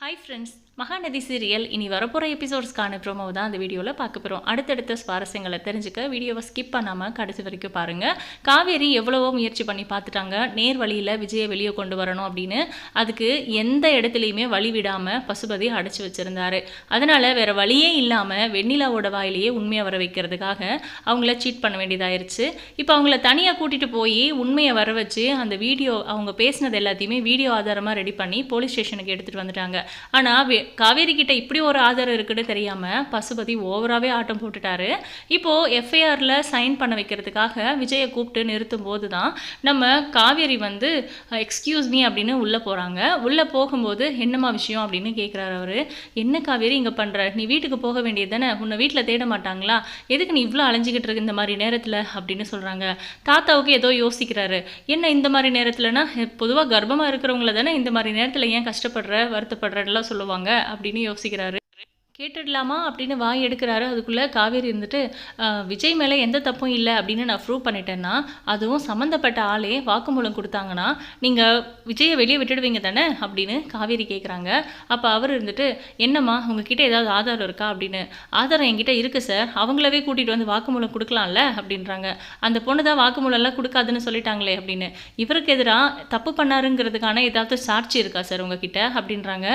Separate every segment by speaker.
Speaker 1: Hi friends Mahanadi serial இனி வரப்போகிற எபிசோட்ஸ்க்கான promo தான் அந்த வீடியோவில் பார்க்க போகிறோம் அடுத்தடுத்த சுவாரஸ்யங்களை தெரிஞ்சுக்க வீடியோவை ஸ்கிப் பண்ணாமல் கடைசி வரைக்கும் பாருங்கள் காவேரி எவ்வளவோ முயற்சி பண்ணி பார்த்துட்டாங்க. நேர் வழியில் விஜயை வெளியே கொண்டு வரணும் அப்படின்னு. அதுக்கு எந்த இடத்துலையுமே வழி விடாமல் பசுபதி அடைச்சி வச்சுருந்தாரு. அதனால் வேறு வழியே இல்லாமல் வெண்ணிலாவோட வாயிலேயே உண்மையை வர வைக்கிறதுக்காக அவங்கள சீட் பண்ண வேண்டியதாயிருச்சு. இப்போ அவங்கள தனியாக கூட்டிகிட்டு போய் உண்மையை வர வச்சு அந்த வீடியோ அவங்க பேசினது எல்லாத்தையுமே வீடியோ ஆதாரமாக ரெடி பண்ணி போலீஸ் ஸ்டேஷனுக்கு எடுத்துகிட்டு வந்துட்டாங்க. ஆனால் காவேரி கிட்ட இப்படி ஒரு ஆதரவு இருக்குன்னு தெரியாமல் பசுபதி ஓவராகவே ஆட்டம் போட்டுட்டாரு. இப்போது எஃப்ஐஆரில் சைன் பண்ண வைக்கிறதுக்காக விஜயை கூப்பிட்டு நிறுத்தும் போது தான் நம்ம காவேரி வந்து எக்ஸ்கியூஸ் மீ அப்படின்னு உள்ளே போகிறாங்க உள்ளே போகும்போது என்னம்மா விஷயம் அப்படின்னு கேட்குறாரு அவர். என்ன காவேரி இங்கே பண்ணுற நீ வீட்டுக்கு போக வேண்டியது தானே? உன்னை வீட்டில் தேட மாட்டாங்களா? எதுக்கு நீ இவ்வளோ அலைஞ்சிக்கிட்டு இருக்க இந்த மாதிரி நேரத்தில்? அப்படின்னு சொல்கிறாங்க தாத்தாவுக்கு ஏதோ யோசிக்கிறாரு. என்ன இந்த மாதிரி நேரத்தில்னா பொதுவாக கர்ப்பமாக இருக்கிறவங்கள தானே இந்த மாதிரி நேரத்தில் ஏன் கஷ்டப்படுற வருத்தப்படுற? ஃப்ரெண்ட்லாம் சொல்லுவாங்க அப்படின்னு யோசிக்கிறாரு. கேட்டுடலாமா அப்படின்னு வாய் எடுக்கிறாரு. அதுக்குள்ளே காவேரி இருந்துட்டு விஜய் மேலே எந்த தப்பும் இல்லை அப்படின்னு நான் ப்ரூவ் பண்ணிட்டேன்னா அதுவும் சம்மந்தப்பட்ட ஆளே வாக்குமூலம் கொடுத்தாங்கன்னா நீங்கள் விஜயை வெளியே விட்டுடுவீங்க தானே? அப்படின்னு காவேரி கேட்குறாங்க அப்போ அவர் இருந்துட்டு என்னம்மா உங்ககிட்ட ஏதாவது ஆதாரம் இருக்கா? அப்படின்னு ஆதாரம் என்கிட்ட இருக்குது சார் அவங்களவே கூட்டிகிட்டு வந்து வாக்குமூலம் கொடுக்கலாம்ல? அப்படின்றாங்க. அந்த பொண்ணு தான் வாக்குமூலம்லாம் கொடுக்காதுன்னு சொல்லிட்டாங்களே அப்படின்னு இவருக்கு எதிராக தப்பு பண்ணாருங்கிறதுக்கான ஏதாவது சாட்சி இருக்கா சார் உங்ககிட்ட? அப்படின்றாங்க.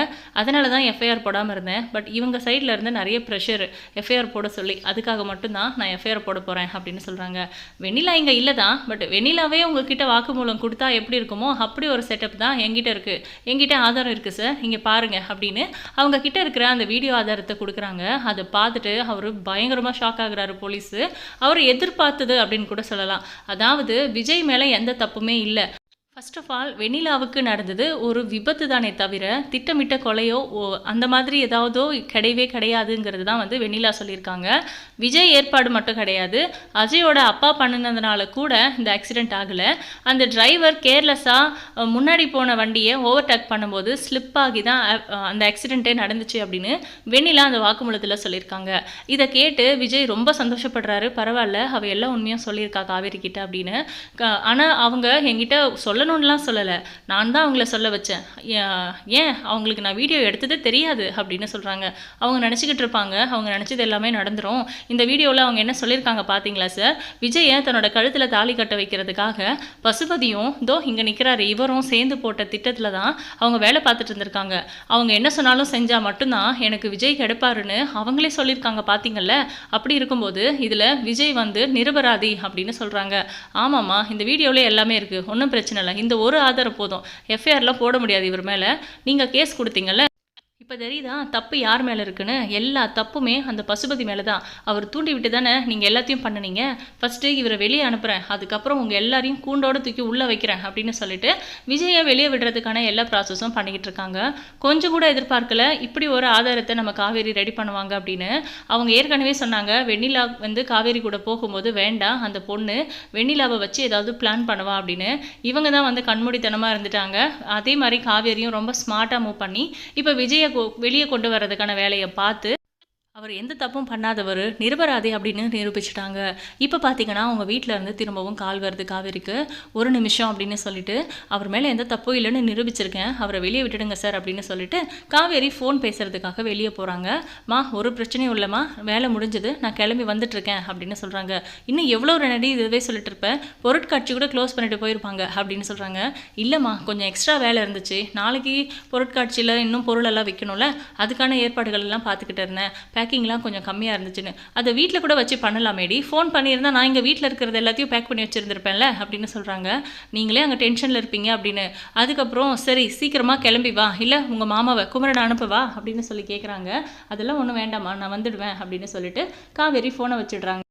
Speaker 1: அதனால தான் எஃப்ஐஆர் போடாமல் இருந்தேன். பட் இவங்க சைட் சைட்லேருந்து நிறைய ப்ரெஷர் எஃப்ஐஆர் போட சொல்லி அதுக்காக மட்டும்தான் நான் எஃப்ஐஆர் போட போகிறேன் அப்படின்னு சொல்கிறாங்க வெண்ணிலா இங்கே இல்லை தான் பட் வெண்ணிலாவே உங்ககிட்ட வாக்குமூலம் கொடுத்தா எப்படி இருக்குமோ அப்படி ஒரு செட்டப் தான் எங்கிட்ட இருக்குது என்கிட்ட ஆதாரம் இருக்குது சார் இங்கே பாருங்கள் அப்படின்னு அவங்க கிட்ட இருக்கிற அந்த வீடியோ ஆதாரத்தை கொடுக்குறாங்க. அதை பார்த்துட்டு அவர் பயங்கரமாக ஷாக் ஆகுறாரு போலீஸு அவர் எதிர்பார்த்தது அப்படின்னு கூட சொல்லலாம். அதாவது விஜய் மேலே எந்த தப்புமே இல்லை. ஃபர்ஸ்ட் ஆஃப் ஆல் வெண்ணிலாவுக்கு நடந்தது ஒரு விபத்து தானே தவிர திட்டமிட்ட கொலையோ ஓ- அந்த மாதிரி ஏதாவதோ கிடையவே கிடையாதுங்கிறது தான் வந்து வெண்ணிலா சொல்லியிருக்காங்க. விஜய் ஏற்பாடு மட்டும் கிடையாது. அஜயோட அப்பா பண்ணினதுனால கூட இந்த ஆக்சிடெண்ட் ஆகலை. அந்த டிரைவர் கேர்லெஸ்ஸாக முன்னாடி போன வண்டியை ஓவர்டேக் பண்ணும்போது ஸ்லிப் ஆகி தான் அந்த ஆக்சிடெண்ட்டே நடந்துச்சு அப்படின்னு வெண்ணிலா அந்த வாக்குமூலத்தில் சொல்லியிருக்காங்க. இதை கேட்டு விஜய் ரொம்ப சந்தோஷப்படுறாரு. பரவாயில்ல அவ எல்லாம் உண்மையாக சொல்லியிருக்கா காவேரி கிட்ட அப்படின்னு. க- அவங்க அவங்க சொல்ல சொல்லணும்லாம் சொல்லலை. நான் தான் அவங்கள சொல்ல வச்சேன். ஏன்? அவங்களுக்கு நான் வீடியோ எடுத்ததே தெரியாது அப்படின்னு சொல்கிறாங்க அவங்க நினச்சிக்கிட்டு இருப்பாங்க. அவங்க நினச்சது எல்லாமே நடந்துரும். இந்த வீடியோவில் அவங்க என்ன சொல்லியிருக்காங்க பார்த்தீங்களா சார் விஜயை தன்னோட கழுத்தில் தாலி கட்ட வைக்கிறதுக்காக பசுபதியும் தோ இங்கே நிற்கிறாரு இவரும் சேர்ந்து போட்ட திட்டத்தில் தான் அவங்க வேலை பார்த்துட்டு இருந்திருக்காங்க. அவங்க என்ன சொன்னாலும் செஞ்சால் மட்டும்தான் எனக்கு விஜய் கிடைப்பாருன்னு அவங்களே சொல்லியிருக்காங்க பார்த்தீங்கல்ல அப்படி இருக்கும்போது இதில் விஜய் வந்து நிரபராதி அப்படின்னு சொல்கிறாங்க ஆமாம்மா இந்த வீடியோவில் எல்லாமே இருக்குது ஒன்றும் பிரச்சனை இல்லை. இந்த ஒரு ஆதாரம் போதும். எஃப்ஐஆர்லாம் போட முடியாது இவர் மேலே. நீங்கள் கேஸ் கொடுத்தீங்கல்ல இப்போ தெரியுதா? தப்பு யார் மேலே இருக்குன்னு? எல்லா தப்புமே அந்த பசுபதி மேலே தான் அவர் தூண்டி விட்டு தானே நீங்கள் எல்லாத்தையும் பண்ணுனீங்க? ஃபஸ்ட்டு இவரை வெளியே அனுப்புகிறேன் அதுக்கப்புறம் உங்கள் எல்லாரையும் கூண்டோட தூக்கி உள்ளே வைக்கிறேன் அப்படின்னு சொல்லிட்டு விஜயை வெளியே விடுறதுக்கான எல்லா ப்ராசஸும் பண்ணிக்கிட்டு இருக்காங்க. கொஞ்சம் கூட எதிர்பார்க்கல. இப்படி ஒரு ஆதாரத்தை நம்ம காவேரி ரெடி பண்ணுவாங்க அப்படின்னு. அவங்க ஏற்கனவே சொன்னாங்க வெண்ணிலா வந்து காவேரி கூட போகும்போது வேண்டாம். அந்த பொண்ணு வெண்ணிலாவை வச்சு ஏதாவது பிளான் பண்ணுவா அப்படின்னு. இவங்க தான் வந்து கண்மூடித்தனமாக இருந்துட்டாங்க. அதே மாதிரி காவேரியும் ரொம்ப ஸ்மார்ட்டாக மூவ் பண்ணி இப்போ விஜயை வெளியே கொண்டு வர்றதுக்கான வேலையை பார்த்து அவர் எந்த தப்பும் பண்ணாதவர் நிரபராதி அப்படின்னு நிரூபிச்சிட்டாங்க. இப்போ பார்த்தீங்கன்னா அவங்க வீட்டில் இருந்து திரும்பவும் கால் வருது காவேரிக்கு. ஒரு நிமிஷம் அப்படின்னு சொல்லிட்டு அவர் மேலே எந்த தப்பும் இல்லைன்னு நிரூபிச்சிருக்கேன். அவரை வெளியே விட்டுடுங்க சார் அப்படின்னு சொல்லிட்டு காவேரி ஃபோன் பேசுகிறதுக்காக வெளியே போகிறாங்க மா ஒரு பிரச்சனையும் இல்லைம்மா. வேலை முடிஞ்சது. நான் கிளம்பி வந்துட்டுருக்கேன் அப்படின்னு சொல்கிறாங்க இன்னும் எவ்வளோ நடி இதுவே சொல்லிட்டு இருப்பேன் பொருட்காட்சி கூட க்ளோஸ் பண்ணிட்டு போயிருப்பாங்க அப்படின்னு சொல்கிறாங்க இல்லைம்மா. கொஞ்சம் எக்ஸ்ட்ரா வேலை இருந்துச்சு. நாளைக்கு பொருட்காட்சியில் இன்னும் பொருளெல்லாம் விற்கணும்ல அதுக்கான ஏற்பாடுகள் எல்லாம் பார்த்துக்கிட்டு இருந்தேன். பேக்கிங்லாம் கொஞ்சம் கம்மியாக இருந்துச்சுன்னு. அதை வீட்டில் கூட வச்சு பண்ணலாமேடி. ஃபோன் பண்ணியிருந்தா நான் இங்கே வீட்டில் இருக்கிறது எல்லாத்தையும் பேக் பண்ணி வச்சுருந்துருப்பேன்ல அப்படின்னு சொல்கிறாங்க நீங்களே அங்கே டென்ஷனில் இருப்பீங்க அப்படின்னு. அதுக்கப்புறம் சரி சீக்கிரமாக கிளம்பி வா. இல்லை உங்கள் மாமாவை குமரனை அனுப்புவா அப்படின்னு சொல்லி கேட்குறாங்க அதெல்லாம் ஒன்றும் வேண்டாம்மா நான் வந்துடுவேன் அப்படின்னு சொல்லிட்டு காவேரி ஃபோனை வச்சிடுறாங்க.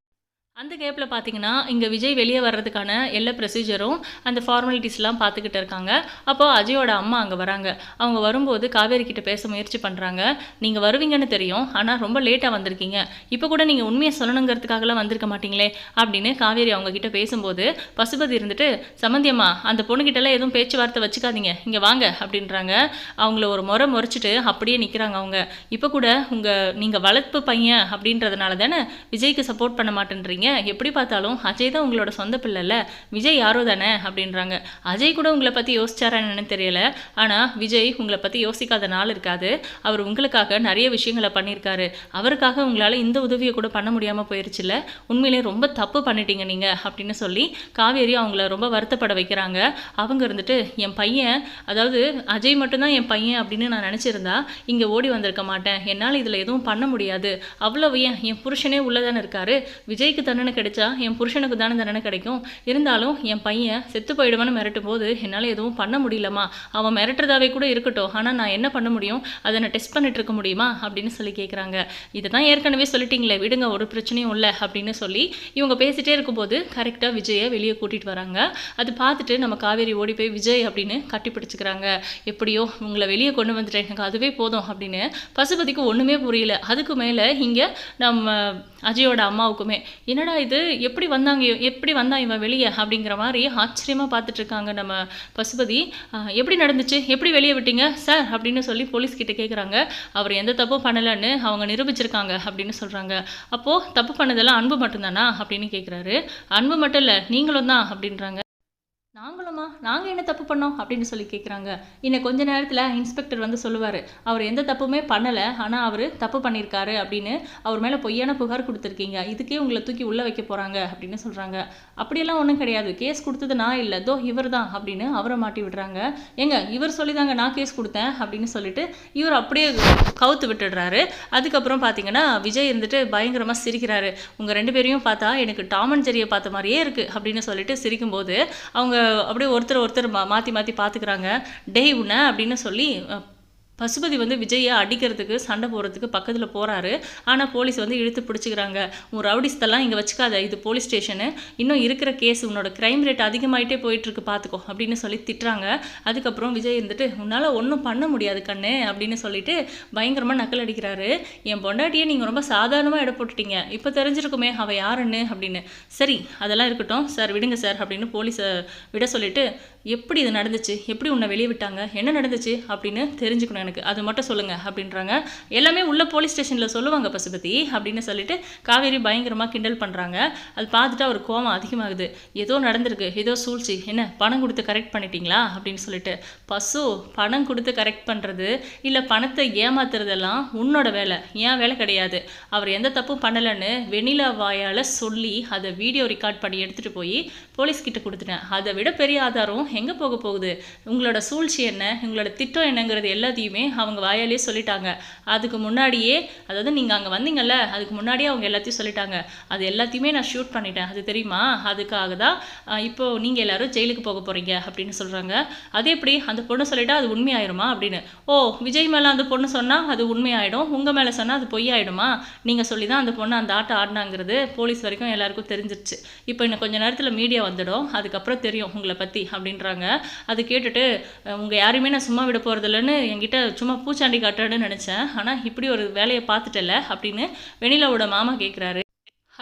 Speaker 1: அந்த கேப்பில் பார்த்தீங்கன்னா இங்கே விஜய் வெளியே வர்றதுக்கான எல்லா ப்ரொசீஜரும் அந்த ஃபார்மாலிட்டிஸ்லாம் பார்த்துக்கிட்டு இருக்காங்க. அப்போது அஜயோட அம்மா அங்கே வராங்க. அவங்க வரும்போது காவேரி கிட்ட பேச முயற்சி பண்ணுறாங்க நீங்கள் வருவீங்கன்னு தெரியும் ஆனால் ரொம்ப லேட்டாக வந்திருக்கீங்க. இப்போ கூட நீங்கள் உண்மையை சொல்லணுங்கிறதுக்காகலாம் வந்திருக்க மாட்டீங்களே அப்படின்னு காவேரி அவங்க கிட்ட பேசும்போது பசுபதி இருந்துட்டு சம்மந்தியம்மா அந்த பொண்ணுக்கிட்டலாம் எதுவும் பேச்சுவார்த்தை வச்சுக்காதீங்க. இங்கே வாங்க அப்படின்றாங்க. அவங்கள ஒரு முறை முறைச்சிட்டு அப்படியே நிற்கிறாங்க அவங்க. இப்போ கூட உங்கள் நீங்கள் வளர்ப்பு பையன் அப்படின்றதுனால தானே விஜய்க்கு சப்போர்ட் பண்ண மாட்டேன்றீங்க? இருக்கீங்க எப்படி பார்த்தாலும் அஜய் தான் உங்களோட சொந்த பிள்ளைல விஜய் யாரோ தானே? அப்படின்றாங்க. அஜய் கூட உங்களை பற்றி யோசிச்சாரா என்னன்னு தெரியல. ஆனால் விஜய் உங்களை பற்றி யோசிக்காத நாள் இருக்காது. அவர் உங்களுக்காக நிறைய விஷயங்களை பண்ணியிருக்காரு. அவருக்காக உங்களால் இந்த உதவியை கூட பண்ண முடியாமல் போயிருச்சுல உண்மையிலே ரொம்ப தப்பு பண்ணிட்டீங்க நீங்கள் அப்படின்னு சொல்லி காவேரி அவங்கள ரொம்ப வருத்தப்பட வைக்கிறாங்க. அவங்க இருந்துட்டு என் பையன் அதாவது அஜய் மட்டும்தான் என் பையன் அப்படின்னு நான் நினச்சிருந்தா இங்கே ஓடி வந்திருக்க மாட்டேன். என்னால் இதில் எதுவும் பண்ண முடியாது. அவ்வளோ ஏன்? என் புருஷனே உள்ளதானே இருக்காரு. விஜய்க்கு தண்டனை கிடைச்சா என் புருஷனுக்கு தானே தண்டனை கிடைக்கும். இருந்தாலும் என் பையன் செத்து போயிடுவான்னு மிரட்டும் போது என்னால் எதுவும் பண்ண முடியலம்மா. அவன் மிரட்டுறதாவே கூட இருக்கட்டும். ஆனால் நான் என்ன பண்ண முடியும்? அதை நான் டெஸ்ட் பண்ணிட்டு இருக்க முடியுமா? அப்படின்னு சொல்லி கேட்குறாங்க இதை தான் ஏற்கனவே சொல்லிட்டீங்களே விடுங்க ஒரு பிரச்சனையும் இல்லை அப்படின்னு சொல்லி இவங்க பேசிட்டே இருக்கும்போது கரெக்டாக விஜயை வெளியே கூட்டிகிட்டு வராங்க. அது பார்த்துட்டு நம்ம காவேரி ஓடி போய் விஜய் அப்படின்னு கட்டி பிடிச்சிக்கிறாங்க. எப்படியோ உங்களை வெளியே கொண்டு வந்துட்டேன். எனக்கு அதுவே போதும் அப்படின்னு பசுபதிக்கு ஒன்றுமே புரியல. அதுக்கு மேலே இங்கே நம்ம அஜயோட அம்மாவுக்குமே என்னடா இது? எப்படி வந்தாங்க எப்படி வந்தான் இவன் வெளியே? அப்படிங்கிற மாதிரி ஆச்சரியமாக பார்த்துட்டு இருக்காங்க நம்ம பசுபதி. எப்படி நடந்துச்சு? எப்படி வெளியே விட்டீங்க? சார் அப்படின்னு சொல்லி போலீஸ் கிட்ட கேட்குறாங்க அவர் எந்த தப்பும் பண்ணலைன்னு அவங்க நிரூபிச்சிருக்காங்க அப்படின்னு சொல்கிறாங்க அப்போது தப்பு பண்ணதெல்லாம் அன்பு மட்டும்தானா? அப்படின்னு கேட்குறாரு அன்பு மட்டும் இல்லை நீங்களும் தான் அப்படின்றாங்க. ஆமாம் நாங்கள் என்ன தப்பு பண்ணோம் அப்படின்னு சொல்லி கேட்குறாங்க இன்னும் கொஞ்ச நேரத்தில் இன்ஸ்பெக்டர் வந்து சொல்லுவார் அவர் எந்த தப்புமே பண்ணலை ஆனால் அவர் தப்பு பண்ணியிருக்காரு அப்படின்னு அவர் மேலே பொய்யான புகார் கொடுத்துருக்கீங்க இதுக்கே உங்களை தூக்கி உள்ளே வைக்க போகிறாங்க அப்படின்னு சொல்கிறாங்க அப்படியெல்லாம் ஒன்றும் கிடையாது கேஸ் கொடுத்தது நான் இல்லை தோ இவர் தான் அப்படின்னு அவரை மாட்டி விடுறாங்க. ஏங்க இவர் சொல்லி தாங்க நான் கேஸ் கொடுத்தேன் அப்படின்னு சொல்லிட்டு இவர் அப்படியே கவுத்து விட்டுடுறாரு. அதுக்கப்புறம் பார்த்தீங்கன்னா விஜய் இருந்துட்டு பயங்கரமாக சிரிக்கிறாரு. உங்கள் ரெண்டு பேரையும் பார்த்தா எனக்கு டாம் அண்ட் ஜெரியை பார்த்த மாதிரியே இருக்குது அப்படின்னு சொல்லிட்டு சிரிக்கும்போது அவங்க அப்படியே ஒருத்தர் ஒருத்தர் மா மாற்றி மாற்றி பார்த்துக்கிறாங்க டேய் உன்னை அப்படின்னு சொல்லி பசுபதி வந்து விஜயை அடிக்கிறதுக்கு சண்டை போடுறதுக்கு பக்கத்தில் போகிறாரு ஆனால் போலீஸ் வந்து இழுத்து பிடிச்சிக்கிறாங்க. உன் ரவுடிஸ்தெல்லாம் இங்கே வச்சுக்காத இது போலீஸ் ஸ்டேஷனு. இன்னும் இருக்கிற கேஸ் உன்னோட க்ரைம் ரேட் அதிகமாகிட்டே போயிட்டுருக்கு பார்த்துக்கோ அப்படின்னு சொல்லி திட்டுறாங்க. அதுக்கப்புறம் விஜய் இருந்துட்டு உன்னால் ஒன்றும் பண்ண முடியாது கண்ணு அப்படின்னு சொல்லிட்டு பயங்கரமாக நக்கல் அடிக்கிறாரு. என் பொண்டாட்டியை நீங்கள் ரொம்ப சாதாரணமாக எடை போட்டுட்டீங்க. இப்போ தெரிஞ்சிருக்குமே அவள் யாருன்னு? அப்படின்னு. சரி அதெல்லாம் இருக்கட்டும். சார் விடுங்க சார் அப்படின்னு போலீஸை விட சொல்லிட்டு எப்படி இது நடந்துச்சு? எப்படி உன்னை வெளியே விட்டாங்க? என்ன நடந்துச்சு? அப்படின்னு தெரிஞ்சுக்கணும். எனக்கு. அது மட்டும் சொல்லுங்கள் அப்படின்றாங்க. எல்லாமே உள்ள போலீஸ் ஸ்டேஷனில் சொல்லுவாங்க பசுபதி அப்படின்னு சொல்லிட்டு காவேரி பயங்கரமாக கிண்டல் பண்ணுறாங்க அது பார்த்துட்டு அவர் கோவம் அதிகமாகுது. ஏதோ நடந்திருக்கு. ஏதோ சூழ்ச்சி. என்ன? பணம் கொடுத்து கரெக்ட் பண்ணிட்டீங்களா? அப்படின்னு சொல்லிட்டு. பசு பணம் கொடுத்து கரெக்ட் பண்ணுறது இல்லை பணத்தை ஏமாத்துறதெல்லாம் உன்னோட வேலை. ஏன் வேலை கிடையாது. அவர் எந்த தப்பும் பண்ணலைன்னு வெண்ணிலா வாயால் சொல்லி அதை வீடியோ ரெக்கார்ட் பண்ணி எடுத்துகிட்டு போய் போலீஸ் கிட்ட கொடுத்துட்டேன். அதை விட பெரிய ஆதாரம் எங்கே போக போகுது? உங்களோட சூழ்ச்சி என்ன? உங்களோட திட்டம் என்னங்கிறது எல்லாத்தையும் அவங்க வாயாலே சொல்லிட்டாங்க. அதுக்கு முன்னாடியே அதாவது நீங்கள் அங்கே வந்தீங்கல்ல அதுக்கு முன்னாடியே அவங்க எல்லாத்தையும் சொல்லிட்டாங்க. அது எல்லாத்தையுமே நான் ஷூட் பண்ணிட்டேன். அது தெரியுமா? அதுக்காக தான் இப்போது நீங்கள் எல்லாரும் ஜெயிலுக்கு போக போகிறீங்க அப்படின்னு சொல்கிறாங்க அது எப்படி? அந்த பொண்ணு சொல்லிட்டா அது உண்மையாயிருமா அப்படின்னு. ஓ விஜய் மேலே அந்த பொண்ணு சொன்னால் அது உண்மையாயிடும். உங்கள் மேலே சொன்னால் அது பொய்யாயிடுமா? நீங்கள் சொல்லி தான் அந்த பொண்ணு அந்த ஆட்டம் ஆடினாங்கிறது போலீஸ் வரைக்கும் எல்லாருக்கும் தெரிஞ்சிருச்சு. இப்போ இன்னும் கொஞ்சம் நேரத்தில் மீடியா வந்துடும். அதுக்கப்புறம் தெரியும் உங்களை பற்றி அப்படின்றாங்க. அது கேட்டுட்டு உங்கள் யாரையுமே நான் சும்மா விட போகிறதில்லன்னு என்கிட்ட சும்மா பூச்சாண்டி காட்டுறேன்னு நினச்சேன். ஆனால் இப்படி ஒரு வேலையை பார்த்துட்டல அப்படின்னு வெண்ணிலாவோட மாமா கேட்குறாரு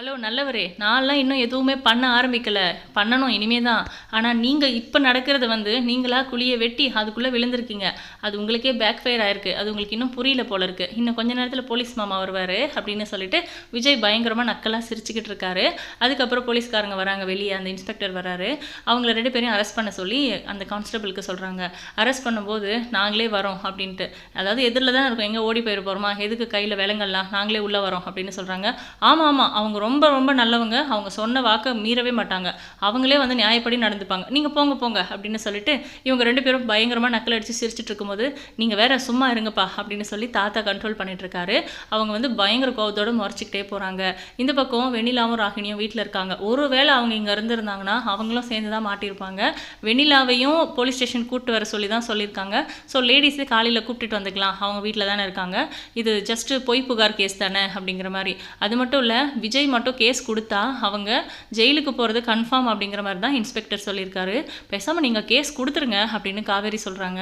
Speaker 1: ஹலோ நல்லவரே. நான்லாம் இன்னும் எதுவுமே பண்ண ஆரம்பிக்கலை. பண்ணணும் இனிமே தான் ஆனால் நீங்கள் இப்போ நடக்கிறது வந்து நீங்களாக குழியை வெட்டி அதுக்குள்ளே விழுந்திருக்கீங்க. அது உங்களுக்கே பேக் ஃபயர் ஆயிருக்கு. அது உங்களுக்கு இன்னும் புரியல போல இருக்கு. இன்னும் கொஞ்ச நேரத்தில் போலீஸ் மாமா வருவார் அப்படின்னு சொல்லிட்டு விஜய் பயங்கரமாக நக்கலாக சிரிச்சுக்கிட்டு இருக்காரு. அதுக்கப்புறம் போலீஸ்காரங்க வராங்க. வெளியே அந்த இன்ஸ்பெக்டர் வராரு. அவங்கள ரெண்டு பேரையும் அரெஸ்ட் பண்ண சொல்லி அந்த கான்ஸ்டபிளுக்கு சொல்கிறாங்க அரெஸ்ட் பண்ணும்போது நாங்களே வரோம் அப்படின்ட்டு. அதாவது எதிரில் தான் இருக்கும். எங்கே ஓடி போயிட போகிறோமா எதுக்கு கையில் விலங்கல்லாம் நாங்களே உள்ளே வரோம் அப்படின்னு சொல்கிறாங்க ஆமாம் ஆமாம் அவங்க ரொம்ப ரொம்ப ரொம்ப நல்லவங்க. அவங்க சொன்ன வாக்கை மீறவே மாட்டாங்க. அவங்களே வந்து நியாயப்படி நடந்துப்பாங்க. நீங்கள் போங்க போங்க அப்படின்னு சொல்லிட்டு இவங்க ரெண்டு பேரும் பயங்கரமாக நக்கல் அடித்து சிரிச்சிட்டு இருக்கும்போது நீங்கள் வேற சும்மா இருங்கப்பா அப்படின்னு சொல்லி தாத்தா கண்ட்ரோல் பண்ணிட்டு இருக்காரு. அவங்க வந்து பயங்கர கோபத்தோடு முறைச்சிக்கிட்டே போகிறாங்க இந்த பக்கம் வெண்ணிலாவும் ராகினியும் வீட்டில் இருக்காங்க. ஒருவேளை அவங்க இங்கே இருந்திருந்தாங்கன்னா அவங்களும் சேர்ந்து தான் மாட்டியிருப்பாங்க. வெண்ணிலாவையும் போலீஸ் ஸ்டேஷன் கூப்பிட்டு வர சொல்லி தான் சொல்லியிருக்காங்க. ஸோ லேடிஸே காலையில் கூப்பிட்டுட்டு வந்துக்கலாம். அவங்க வீட்டில் தானே இருக்காங்க. இது ஜஸ்ட்டு பொய் புகார் கேஸ் தானே அப்படிங்கிற மாதிரி. அது மட்டும் இல்லை விஜய் மட்டும் கேஸ் கொடுத்தா அவங்க ஜெயிலுக்கு போகிறது கன்ஃபார்ம் அப்படிங்கிற மாதிரி தான் இன்ஸ்பெக்டர் சொல்லியிருக்காரு. பேசாமல் நீங்கள் கேஸ் கொடுத்துருங்க அப்படின்னு காவேரி சொல்கிறாங்க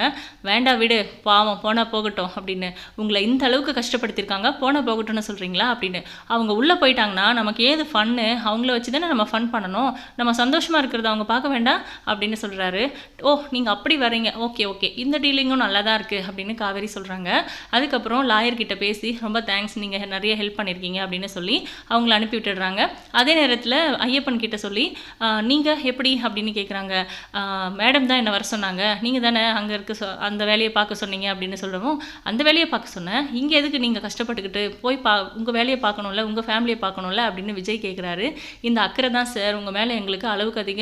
Speaker 1: வேண்டாம் விடு பாவம் போனால் போகட்டும் அப்படின்னு. உங்களை இந்த அளவுக்கு கஷ்டப்படுத்தியிருக்காங்க போனால் போகட்டும்னு சொல்கிறீங்களா அப்படின்னு. அவங்க உள்ளே போயிட்டாங்கன்னா நமக்கு ஏது ஃபன்னு அவங்கள வச்சு தானே நம்ம ஃபன் பண்ணணும். நம்ம சந்தோஷமாக இருக்கிறத அவங்க பார்க்க வேண்டாம் அப்படின்னு சொல்கிறாரு ஓ நீங்கள் அப்படி வரீங்க ஓகே ஓகே. இந்த டீலிங்கும் நல்லா தான் இருக்குது அப்படின்னு காவேரி சொல்கிறாங்க அதுக்கப்புறம் லாயர்கிட்ட பேசி ரொம்ப தேங்க்ஸ் நீங்கள் நிறைய ஹெல்ப் பண்ணியிருக்கீங்க அப்படின்னு சொல்லி அவங்கள அனுப்பி விட்டுடுறாங்க. அதே நேரத்தில் ஐயப்பன் கிட்ட சொல்லி நீங்கள் எப்படி? அப்படின்னு கேட்குறாங்க மேடம் தான் என்னை வர சொன்னாங்க. நீங்கள் தானே அங்கே இருக்க சொ அந்த வேலையை பார்க்க சொன்னீங்க அப்படின்னு சொல்லவும் அந்த வேலையை பார்க்க சொன்னேன். இங்கே எதுக்கு நீங்கள் கஷ்டப்பட்டுக்கிட்டு போய் பா உங்கள் வேலையை பார்க்கணும்ல உங்கள் ஃபேமிலியை பார்க்கணும்ல அப்படின்னு விஜய் கேட்குறாரு இந்த அக்கறை தான் சார். உங்கள் மேலே எங்களுக்கு அளவுக்கு அதிக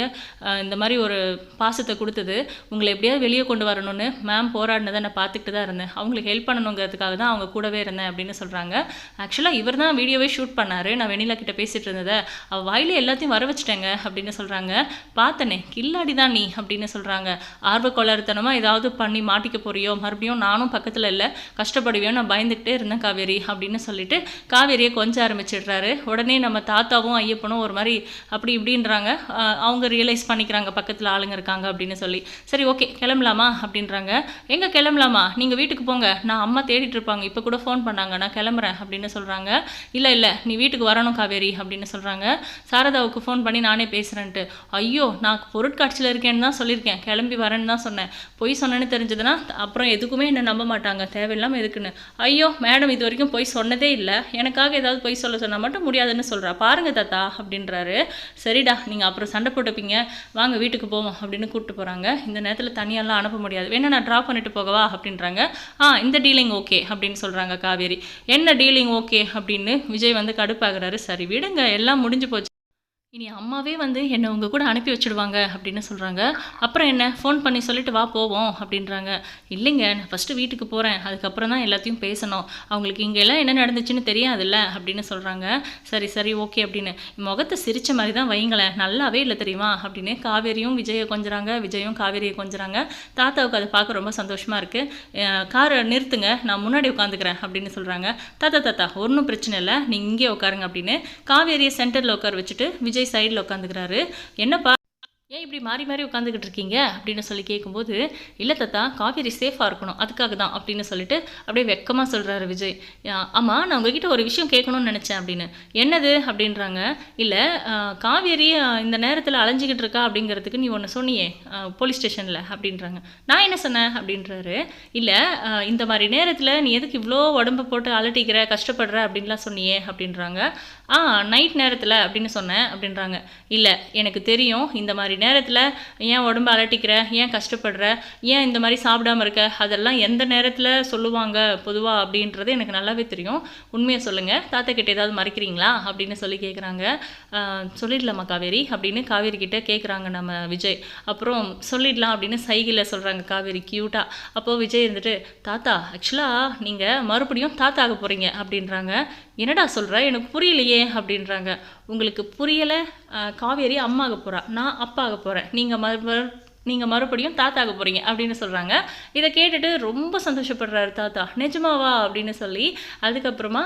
Speaker 1: இந்த மாதிரி ஒரு பாசத்தை கொடுத்தது. உங்களை எப்படியாவது வெளியே கொண்டு வரணும்னு மேம் போராடினதை நான் பார்த்துக்கிட்டு தான் இருந்தேன். அவங்களுக்கு ஹெல்ப் பண்ணணுங்கிறதுக்காக தான் அவங்க கூடவே இருந்தேன் அப்படின்னு சொல்கிறாங்க ஆக்சுவலாக இவர் தான் வீடியோவே ஷூட் பண்ணாரு. நான் வெண்ணிலா கிட்ட பேசிட்டு இருந்ததை அவ வாயில எல்லாத்தையும் வர வச்சுட்டேங்க அப்படின்னு சொல்கிறாங்க பார்த்தனே கில்லாடி தான் நீ அப்படின்னு சொல்கிறாங்க ஆர்வ கோளாறுத்தனமாக ஏதாவது பண்ணி மாட்டிக்க போறியோ? மறுபடியும் நானும் பக்கத்தில் இல்லை கஷ்டப்படுவியோ? நான் பயந்துக்கிட்டே இருந்தேன் காவேரி அப்படின்னு சொல்லிட்டு காவேரியை கொஞ்சம் ஆரம்பிச்சிடுறாரு. உடனே நம்ம தாத்தாவும் ஐயப்பனும் ஒரு மாதிரி அப்படி இப்படின்றாங்க. அவங்க ரியலைஸ் பண்ணிக்கிறாங்க பக்கத்தில் ஆளுங்க இருக்காங்க அப்படின்னு சொல்லி. சரி ஓகே கிளம்பலாமா அப்படின்றாங்க. எங்கே கிளம்பலாமா? நீங்கள் வீட்டுக்கு போங்க. நான் அம்மா தேடிட்டு இருப்பாங்க. இப்போ கூட ஃபோன் பண்ணாங்க. நான் கிளம்புறேன் அப்படின்னு சொல்கிறாங்க இல்லை இல்லை நீ வீட்டுக்கு வரணும் காவேரி. அப்படின்னு சொல்கிறாங்க சாரதாவுக்கு ஃபோன் பண்ணி நானே பேசுகிறேன்ட்டு ஐயோ நான் பொருட்காட்சியில் இருக்கேன்னு தான் சொல்லியிருக்கேன். கிளம்பி வரேன்னு தான் சொன்னேன். பொய் சொன்னேன்னு தெரிஞ்சதுன்னா அப்புறம் எதுக்குமே என்னை நம்ப மாட்டாங்க. தேவையில்லாமல் எதுக்குன்னு. ஐயோ மேடம் இது வரைக்கும் பொய் சொன்னதே இல்லை. எனக்காக ஏதாவது பொய் சொல்ல சொன்னால் மட்டும் முடியாதுன்னு சொல்கிறா பாருங்க தாத்தா அப்படின்றாரு. சரிடா நீங்கள் அப்புறம் சண்டை போட்டுப்பீங்க. வாங்க வீட்டுக்கு போவோம் அப்படின்னு கூப்பிட்டு போகிறாங்க இந்த நேரத்தில் தனியாலாம் அனுப்ப முடியாது. வேணா நான் ட்ராப் பண்ணிட்டு போகவா அப்படின்றாங்க. ஆ இந்த டீலிங் ஓகே அப்படின்னு சொல்கிறாங்க காவேரி. என்ன டீலிங் ஓகே அப்படின்னு விஜய் வந்து கடுப்பாகிறாரு. சரி விடுங்க எல்லாம் முடிஞ்சு போச்சு. இனி அம்மாவே வந்து என்னை உங்கள் கூட அனுப்பி வச்சுடுவாங்க அப்படின்னு சொல்கிறாங்க அப்புறம் என்ன? ஃபோன் பண்ணி சொல்லிட்டு வா போவோம் அப்படின்றாங்க. இல்லைங்க நான் ஃபஸ்ட்டு வீட்டுக்கு போகிறேன் அதுக்கப்புறம் தான் எல்லாத்தையும் பேசணும். அவங்களுக்கு இங்கே எல்லாம் என்ன நடந்துச்சுன்னு தெரியாதுல்ல அப்படின்னு சொல்கிறாங்க சரி சரி ஓகே அப்படின்னு. முகத்தை சிரித்த மாதிரி தான் வைங்களேன் நல்லாவே இல்லை தெரியுமா அப்படின்னு காவேரியும் விஜயை கொஞ்சுறாங்க. விஜயும் காவேரியை கொஞ்சுறாங்க. தாத்தாவுக்கு அதை பார்க்க ரொம்ப சந்தோஷமாக இருக்குது காரை நிறுத்துங்க நான் முன்னாடி உட்காந்துக்கிறேன் அப்படின்னு சொல்கிறாங்க தாத்தா தாத்தா ஒன்றும் பிரச்சனை இல்லை. நீங்கள் இங்கே உட்காருங்க அப்படின்னு காவேரியை சென்டரில் உட்கார வச்சுட்டு விஜய் விஜய் சைடில் உட்காந்துக்கிறாரு. என்னப்பா ஏன் இப்படி மாறி மாறி உட்காந்துக்கிட்டு இருக்கீங்க? அப்படின்னு சொல்லி கேட்கும்போது இல்லை தத்தா காவேரி சேஃபாக இருக்கணும். அதுக்காக தான் அப்படின்னு சொல்லிட்டு அப்படியே வெக்கமாக சொல்கிறாரு விஜய். ஆமாம் நான் உங்ககிட்ட ஒரு விஷயம் கேட்கணும்னு நினச்சேன் அப்படின்னு. என்னது? அப்படின்றாங்க. இல்லை காவேரி இந்த நேரத்தில் அலைஞ்சிக்கிட்டு இருக்கா? அப்படிங்கிறதுக்கு நீ ஒன்று சொன்னியே போலீஸ் ஸ்டேஷனில் அப்படின்றாங்க. நான் என்ன சொன்னேன்? அப்படின்றாரு. இல்லை இந்த மாதிரி நேரத்தில் நீ எதுக்கு இவ்வளோ உடம்பு போட்டு அலட்டிக்கிற கஷ்டப்படுற? அப்படின்லாம் சொன்னியே அப்படின்றாங்க. ஆ நைட் நேரத்தில் அப்படின்னு சொன்னேன் அப்படின்றாங்க. இல்லை எனக்கு தெரியும் இந்த மாதிரி நேரத்தில் ஏன் உடம்பு அலட்டிக்கிற ஏன் கஷ்டப்படுற ஏன் இந்த மாதிரி சாப்பிடாம இருக்க அதெல்லாம் எந்த நேரத்தில் சொல்லுவாங்க பொதுவாக அப்படின்றது எனக்கு நல்லாவே தெரியும். உண்மையை சொல்லுங்கள் தாத்தா கிட்ட ஏதாவது மறைக்கிறீங்களா? அப்படின்னு சொல்லி கேட்குறாங்க சொல்லிடலாமா காவேரி? அப்படின்னு காவேரி கிட்ட கேட்குறாங்க நம்ம விஜய். அப்புறம் சொல்லிடலாம் அப்படின்னு சைகையில் சொல்கிறாங்க காவேரி க்யூட்டாக அப்போது விஜய் இருந்துட்டு தாத்தா ஆக்சுவலாக நீங்கள் மறுபடியும் தாத்தா ஆக போகிறீங்க அப்படின்றாங்க. என்னடா சொல்கிற எனக்கு புரியலையே. அப்படின்றாங்க. உங்களுக்கு புரியலை? காவேரி அம்மா போகிறா நான் அப்பாக போகிறேன் நீங்கள் மறுபடியும் நீங்கள் மறுபடியும் தாத்தாக போகிறீங்க அப்படின்னு சொல்கிறாங்க இதை கேட்டுட்டு ரொம்ப சந்தோஷப்படுறாரு தாத்தா. நிஜமாவா? அப்படின்னு சொல்லி அதுக்கப்புறமா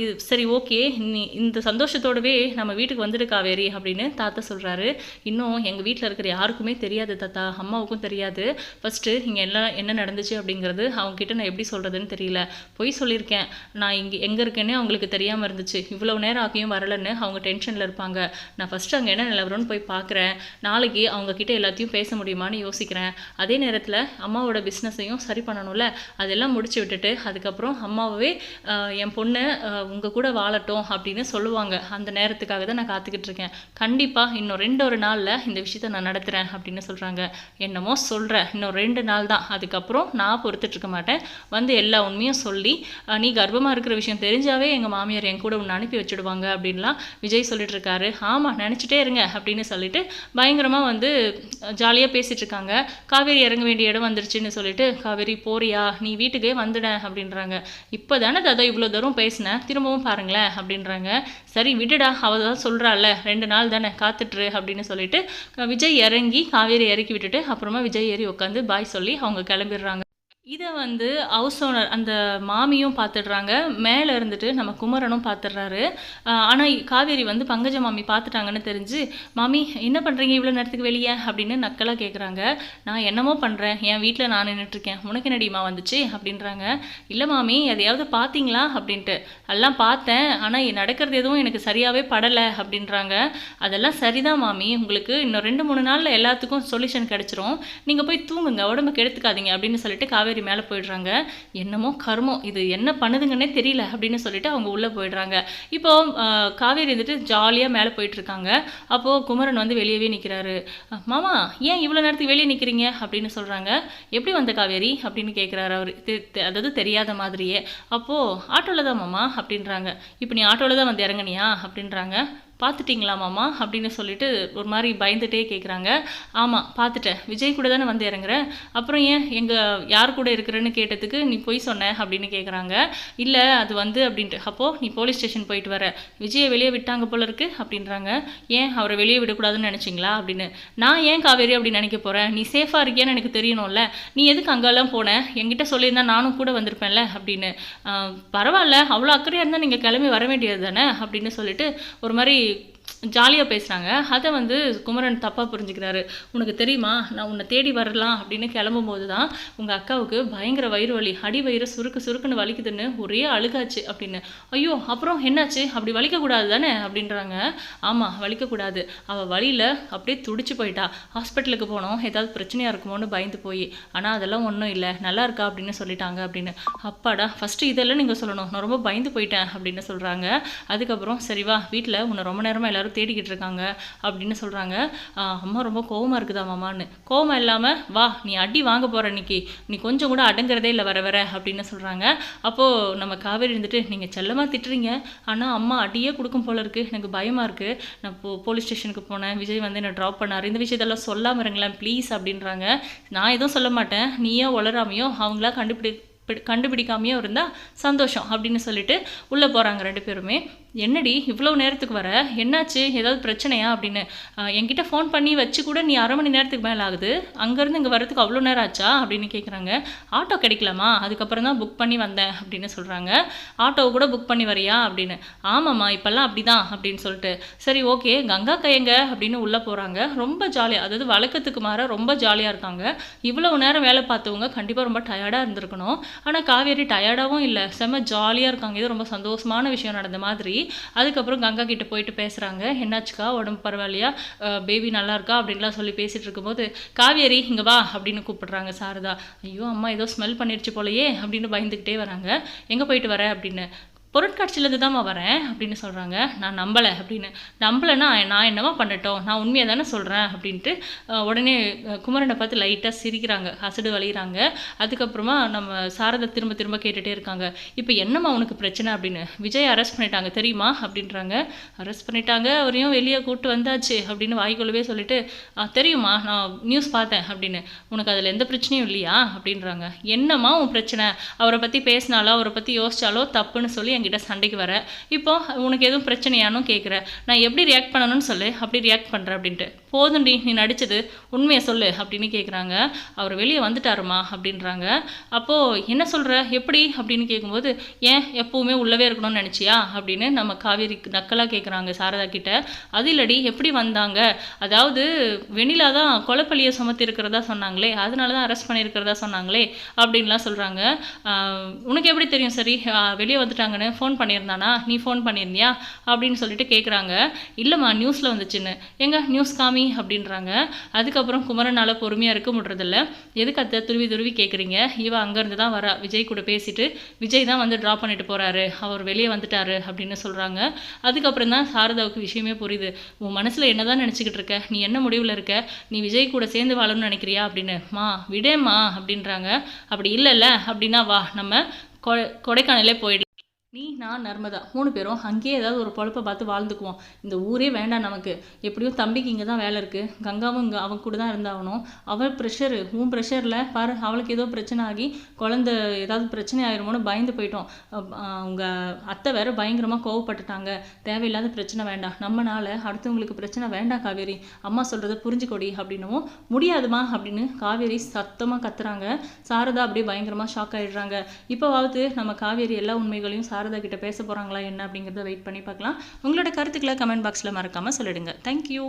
Speaker 1: இது சரி ஓகே. நீ இந்த சந்தோஷத்தோடவே நம்ம வீட்டுக்கு வந்துடு காவேரி அப்படின்னு தாத்தா சொல்கிறாரு இன்னும் எங்கள் வீட்டில் இருக்கிற யாருக்குமே தெரியாது தாத்தா. அம்மாவுக்கும் தெரியாது. ஃபஸ்ட்டு இங்கே எல்லாம் என்ன நடந்துச்சு அப்படிங்கிறது அவங்கக்கிட்ட நான் எப்படி சொல்கிறதுன்னு தெரியல. பொய் சொல்லியிருக்கேன். நான் இங்கே எங்கே இருக்கேன்னு அவங்களுக்கு தெரியாமல் இருந்துச்சு. இவ்வளோ நேரம் ஆகியும் வரலன்னு அவங்க டென்ஷனில் இருப்பாங்க. நான் ஃபஸ்ட்டு அங்கே என்ன நிலவரம்னு போய் பார்க்குறேன் நாளைக்கு அவங்கக்கிட்ட எல்லாத்தையும் பேச முடியுமான்னு யோசிக்கிறேன். அதே நேரத்தில் அம்மாவோட பிஸ்னஸையும் சரி பண்ணணும்ல? அதெல்லாம் முடிச்சு விட்டுட்டு அதுக்கப்புறம் அம்மாவே என் பொண்ணு உங்கள் கூட வாழட்டும் அப்படின்னு சொல்லுவாங்க. அந்த நேரத்துக்காக தான் நான் காத்துக்கிட்டு இருக்கேன். கண்டிப்பாக இன்னும் ரெண்டு ஒரு நாளில் இந்த விஷயத்தை நான் நடத்துகிறேன் அப்படின்னு சொல்கிறாங்க என்னமோ சொல்கிறேன் இன்னும் ரெண்டு நாள் தான். அதுக்கப்புறம் நான் பொறுத்துட்டு இருக்க மாட்டேன். வந்து எல்லா உண்மையும் சொல்லி நீ கர்ப்பமாக இருக்கிற விஷயம் தெரிஞ்சாவே எங்கள் மாமியார் என் கூட ஒன்று அனுப்பி வச்சுடுவாங்க அப்படின்லாம் விஜய் சொல்லிட்டு இருக்காரு. ஆமாம் நினச்சிட்டே இருங்க அப்படின்னு சொல்லிட்டு பயங்கரமாக வந்து ஜாலியாக பேசிட்டு இருக்காங்க. காவேரி இறங்க வேண்டிய இடம் வந்துருச்சுன்னு சொல்லிட்டு காவேரி போறியா? நீ வீட்டுக்கே வந்துட அப்படின்றாங்க. இப்போ தானே தாதா இவ்வளோ தூரம் பேசினேன் திரும்பவும் பாருங்களேன் அப்படின்றாங்க. சரி விடுடா. அவள் தான் சொல்கிறாள் ரெண்டு நாள் தானே காத்துட்ரு அப்படின்னு சொல்லிட்டு விஜய் இறங்கி காவேரி இறக்கி விட்டுட்டு அப்புறமா விஜய் ஏறி உட்காந்து பாய் சொல்லி அவங்க கிளம்பிடுறாங்க. இதை வந்து ஹவுஸ் ஓனர் அந்த மாமியும் பார்த்துடுறாங்க மேலே இருந்துட்டு நம்ம குமரனும் பார்த்துடுறாரு ஆனால் காவேரி வந்து பங்கஜ மாமி பார்த்துட்டாங்கன்னு தெரிஞ்சு மாமி என்ன பண்ணுறீங்க இவ்வளோ நேரத்துக்கு வெளியே? அப்படின்னு நக்கலாக கேட்குறாங்க நான் என்னமோ பண்ணுறேன் என் வீட்டில் நான் நின்றுட்டுருக்கேன் உனக்கு என்னடிமா வந்துச்சு? அப்படின்றாங்க. இல்லை மாமி எதையாவது பார்த்தீங்களா அப்படின்ட்டு. எல்லாம் பார்த்தேன் ஆனால் நடக்கிறது எதுவும் எனக்கு சரியாகவே படலை. அப்படின்றாங்க. அதெல்லாம் சரிதான் மாமி. உங்களுக்கு இன்னும் ரெண்டு மூணு நாளில் எல்லாத்துக்கும் சொல்யூஷன் கிடச்சிரும். நீங்கள் போய் தூங்குங்க. உடம்புக்கு எடுத்துக்காதீங்க. அப்படின்னு சொல்லிட்டு காவேரி மாதிரி மேலே போயிடுறாங்க. என்னமோ கர்மம். இது என்ன பண்ணுதுங்கன்னே தெரியல அப்படின்னு சொல்லிட்டு அவங்க உள்ளே போயிடுறாங்க. இப்போ காவேரி வந்துட்டு ஜாலியாக மேலே போயிட்டுருக்காங்க. அப்போது குமரன் வந்து வெளியவே நிற்கிறாரு மாமா ஏன் இவ்வளோ நேரத்துக்கு வெளியே நிற்கிறீங்க அப்படின்னு சொல்கிறாங்க எப்படி வந்த காவேரி? அப்படின்னு கேட்குறாரு அவர். அதாவது தெரியாத மாதிரியே. அப்போது ஆட்டோவில் தான் மாமா? அப்படின்றாங்க. இப்போ நீ ஆட்டோவில் தான் வந்து இறங்குனியா? அப்படின்றாங்க. பார்த்துட்டிங்களா மாமா? அப்படின்னு சொல்லிட்டு ஒரு மாதிரி பயந்துட்டே கேட்குறாங்க ஆமாம் பார்த்துட்டேன். விஜய் கூட தானே வந்து இறங்குறேன் அப்புறம் ஏன் எங்கள் யார் கூட இருக்கிறேன்னு கேட்டதுக்கு நீ பொய் சொன்ன அப்படின்னு கேட்குறாங்க இல்லை அது வந்து அப்படின்ட்டு. அப்போது நீ போலீஸ் ஸ்டேஷன் போயிட்டு வர. விஜயை வெளியே விட்டாங்க போல இருக்கு அப்படின்றாங்க. ஏன் அவரை வெளியே விடக்கூடாதுன்னு நினச்சிங்களா அப்படின்னு. நான் ஏன் காவேரி அப்படின்னு நினைக்க போகிறேன் நீ சேஃபாக இருக்கியான்னு எனக்கு தெரியணும்ல. நீ எதுக்கு அங்கெல்லாம் போன? என்கிட்ட சொல்லியிருந்தா நானும் கூட வந்திருப்பேன்ல அப்படின்னு. பரவாயில்ல. அவ்வளோ அக்கறையாக இருந்தால் நீங்கள் கிளம்பி வர வேண்டியது தானே அப்படின்னு சொல்லிட்டு ஒரு மாதிரி ஜாலியாக பேசுகிறாங்க அதை வந்து குமரன் தப்பாக புரிஞ்சுக்கிறாரு. உனக்கு தெரியுமா? நான் உன்னை தேடி வரலாம். அப்படின்னு கிளம்பும்போது தான் உங்கள் அக்காவுக்கு பயங்கர வயிறு வலி. அடி வயிறு சுருக்கு சுருக்குன்னு வலிக்குதுன்னு ஒரே அழுகாச்சு அப்படின்னு. ஐயோ அப்புறம் என்னாச்சு? அப்படி வலிக்கக்கூடாது தானே? அப்படின்றாங்க. ஆமாம் வலிக்கக்கூடாது அவள் வழியில் அப்படியே துடிச்சு போயிட்டா. ஹாஸ்பிட்டலுக்கு போனோம். ஏதாவது பிரச்சனையாக இருக்குமோன்னு பயந்து போய். ஆனால் அதெல்லாம் ஒன்றும் இல்லை. நல்லா இருக்கா? அப்படின்னு சொல்லிட்டாங்க அப்படின்னு. அப்பாடா ஃபஸ்ட்டு இதெல்லாம் நீங்கள் சொல்லணும். நான் ரொம்ப பயந்து போயிட்டேன். அப்படின்னு சொல்கிறாங்க அதுக்கப்புறம் சரிவா வீட்டில் உன்னை ரொம்ப நேரமாக எல்லாரும் தேடிக்கிட்டு இருக்காங்க அப்படின்னு சொல்கிறாங்க அம்மா ரொம்ப கோவமாக இருக்குதா மாமான்னு. கோவம் இல்லாமல் வா நீ அடி வாங்க போகிற இன்னைக்கு நீ கொஞ்சம் கூட அடங்குறதே இல்லை வர வர அப்படின்னு சொல்கிறாங்க அப்போது நம்ம காவேரி இருந்துட்டு நீங்கள் செல்லமாக திட்டுறீங்க. ஆனால் அம்மா அடியே கொடுக்கும் போல இருக்குது எனக்கு பயமாக இருக்குது நான் போ போலீஸ் ஸ்டேஷனுக்கு போனேன். விஜய் வந்து என்னை ட்ராப் பண்ணார். இந்த விஷயத்தெல்லாம் சொல்லாமல் இருங்களேன் ப்ளீஸ் அப்படின்றாங்க. நான் எதுவும் சொல்ல மாட்டேன். நீயோ வளராமையோ அவங்களா கண்டுபிடி பிடி- கண்டுபிடிக்காமையோ இருந்தால் சந்தோஷம் அப்படின்னு சொல்லிட்டு உள்ளே போகிறாங்க ரெண்டு பேருமே. என்னடி இவ்வளோ நேரத்துக்கு வர? என்னாச்சு? ஏதாவது பிரச்சனையா? அப்படின்னு. என்கிட்ட ஃபோன் பண்ணி வச்சு கூட நீ அரை மணி நேரத்துக்கு மேலே ஆகுது. அங்கேருந்து இங்கே வரதுக்கு அவ்வளோ நேரம் ஆச்சா? அப்படின்னு கேட்குறாங்க ஆட்டோ கிடைக்கலாமா? அதுக்கப்புறம் தான் புக் பண்ணி வந்தேன் அப்படின்னு சொல்கிறாங்க ஆட்டோவை கூட புக் பண்ணி வரியா? அப்படின்னு. ஆமாம்மா இப்போல்லாம் அப்படி தான் அப்படின்னு சொல்லிட்டு. சரி ஓகே கங்கா கையங்க அப்படின்னு உள்ளே போகிறாங்க ரொம்ப ஜாலியாக அதாவது வழக்கத்துக்கு மாற ரொம்ப ஜாலியாக இருக்காங்க. இவ்வளவு நேரம் வேலை பார்த்தவங்க கண்டிப்பாக ரொம்ப டயர்டாக இருந்திருக்கணும். ஆனால் காவேரி டயர்டாகவும் இல்லை. செம்ம ஜாலியாக இருக்காங்க. இது ரொம்ப சந்தோஷமான விஷயம் நடந்த மாதிரி. அதுக்கப்புறம் கங்கா கிட்ட போயிட்டு பேசுகிறாங்க என்னாச்சுக்கா? உடம்பு பரவாயில்லையா? பேபி நல்லா இருக்கா? அப்படின்லாம் சொல்லி பேசிட்டு இருக்கும்போது காவேரி இங்கே வா அப்படின்னு கூப்பிடுறாங்க சாரதா. ஐயோ அம்மா ஏதோ ஸ்மெல் பண்ணிருச்சு போலயே அப்படின்னு பயந்துக்கிட்டே வராங்க. எங்கே போயிட்டு வர? அப்படின்னு. பொருட்காட்சியிலேருந்து தான்மா வரேன் அப்படின்னு சொல்கிறாங்க நான் நம்பலை அப்படின்னு. நம்பலைன்னா நான் என்னவா பண்ணட்டும்? நான் உண்மையாக தானே சொல்கிறேன் அப்படின்ட்டு உடனே குமரனை பார்த்து லைட்டாக சிரிக்கிறாங்க. அசடு வலிகிறாங்க. அதுக்கப்புறமா நம்ம சாரதை திரும்ப திரும்ப கேட்டுகிட்டே இருக்காங்க. இப்போ என்னம்மா உனக்கு பிரச்சனை? அப்படின்னு. விஜய் அரெஸ்ட் பண்ணிட்டாங்க. தெரியுமா? அப்படின்றாங்க. அரெஸ்ட் பண்ணிட்டாங்க. அவரையும் வெளியே கூட்டு வந்தாச்சு. அப்படின்னு வாய்க்குள்ளவே சொல்லிட்டு "ஆ, தெரியுமா நான் நியூஸ் பார்த்தேன். அப்படின்னு. உனக்கு அதில் எந்த பிரச்சனையும் இல்லையா? அப்படின்றாங்க. என்னம்மா உன் பிரச்சனை? அவரை பற்றி பேசினாலோ அவரை பற்றி யோசிச்சாலோ தப்புன்னு சொல்லி எங்கள் என்கிட்ட சண்டைக்கு வர. இப்போ உனக்கு எதுவும் பிரச்சனையானும் கேட்குற நான் எப்படி ரியாக்ட் பண்ணணும்னு சொல்லு. அப்படி ரியாக்ட் பண்ணுறேன் அப்படின்ட்டு. போதும்டி நீ நடிச்சது. உண்மையை சொல்லு அப்படின்னு கேட்குறாங்க அவர் வெளியே வந்துட்டாருமா அப்படின்றாங்க. அப்போது என்ன சொல்கிற எப்படி அப்படின்னு கேட்கும்போது ஏன் எப்போவுமே உள்ளவே இருக்கணும்னு நினச்சியா? அப்படின்னு நம்ம காவேரி நக்கலாக கேட்குறாங்க சாரதா கிட்ட. அது இல்லடி எப்படி வந்தாங்க? அதாவது வெண்ணிலா தான் கொலப்பள்ளியை சுமத்தி இருக்கிறதா சொன்னாங்களே. அதனால தான் அரெஸ்ட் பண்ணியிருக்கிறதா சொன்னாங்களே அப்படின்லாம் சொல்கிறாங்க உனக்கு எப்படி தெரியும் சரி? வெளியே வந்துட்டாங்கன்னு ஃபோன் பண்ணியிருந்தானா? நீ ஃபோன் பண்ணியிருந்தியா? அப்படின்னு சொல்லிட்டு கேட்குறாங்க இல்லைம்மா நியூஸில் வந்துச்சுன்னு. எங்க? நியூஸ் காமி? அப்படின்றாங்க. அதுக்கப்புறம் குமரனால் பொறுமையாக இருக்க முடியறதில்ல எதுக்கு அத்தை துருவி துருவி கேட்குறீங்க இவ அங்கேருந்து தான் வரா. விஜய் கூட பேசிட்டு விஜய் தான் வந்து ட்ராப் பண்ணிட்டு போகிறாரு அவர் வெளியே வந்துட்டாரு. அப்படின்னு சொல்கிறாங்க அதுக்கப்புறம் தான் சாரதாவுக்கு விஷயமே புரியுது. உன் மனசில் என்ன தான் நினச்சிக்கிட்டு இருக்க? நீ என்ன முடிவில் இருக்க? நீ விஜய் கூட சேர்ந்து வாழணும்னு நினைக்கிறியா? அப்படின்னு. மா விடேம்மா. அப்படின்றாங்க. அப்படி இல்லைல்ல. அப்படின்னா வா. நம்ம கொ கொடைக்கானலே போயிடலாம். நீ நான் நர்மதா மூணு பேரும் அங்கேயே ஏதாவது ஒரு பொழப்பை பார்த்து வாழ்ந்துக்குவோம். இந்த ஊரே வேண்டாம் நமக்கு. எப்படியும் தம்பிக்கு இங்கே தான் வேலை இருக்குது கங்காவும் இங்கே அவன் கூட தான் இருந்தாகணும். அவள் ப்ரெஷரு உன் ப்ரெஷரில் பாரு அவளுக்கு ஏதோ பிரச்சனை ஆகி குழந்த ஏதாவது பிரச்சனை ஆயிருமோன்னு பயந்து போயிட்டோம். அவங்க அத்தை வேற பயங்கரமாக கோவப்பட்டுட்டாங்க. தேவையில்லாத பிரச்சனை வேண்டாம். நம்மனால அடுத்தவங்களுக்கு பிரச்சனை வேண்டாம் காவேரி. அம்மா சொல்கிறத புரிஞ்சுக்கொடி அப்படின்னவும் முடியாதுமா அப்படின்னு காவேரி சத்தமாக கத்துறாங்க. சாரதா அப்படியே பயங்கரமாக ஷாக் ஆகிடுறாங்க இப்போவாவது நம்ம காவேரி எல்லா உண்மைகளையும் சாரதா கிட்ட பேச போகிறாங்களா என்ன அப்படிங்கிறத வெயிட் பண்ணி பார்க்கலாம். உங்களோட கருத்துக்களை கமெண்ட் பாக்ஸில் மறக்காமல் சொல்லிடுங்க. தேங்க்யூ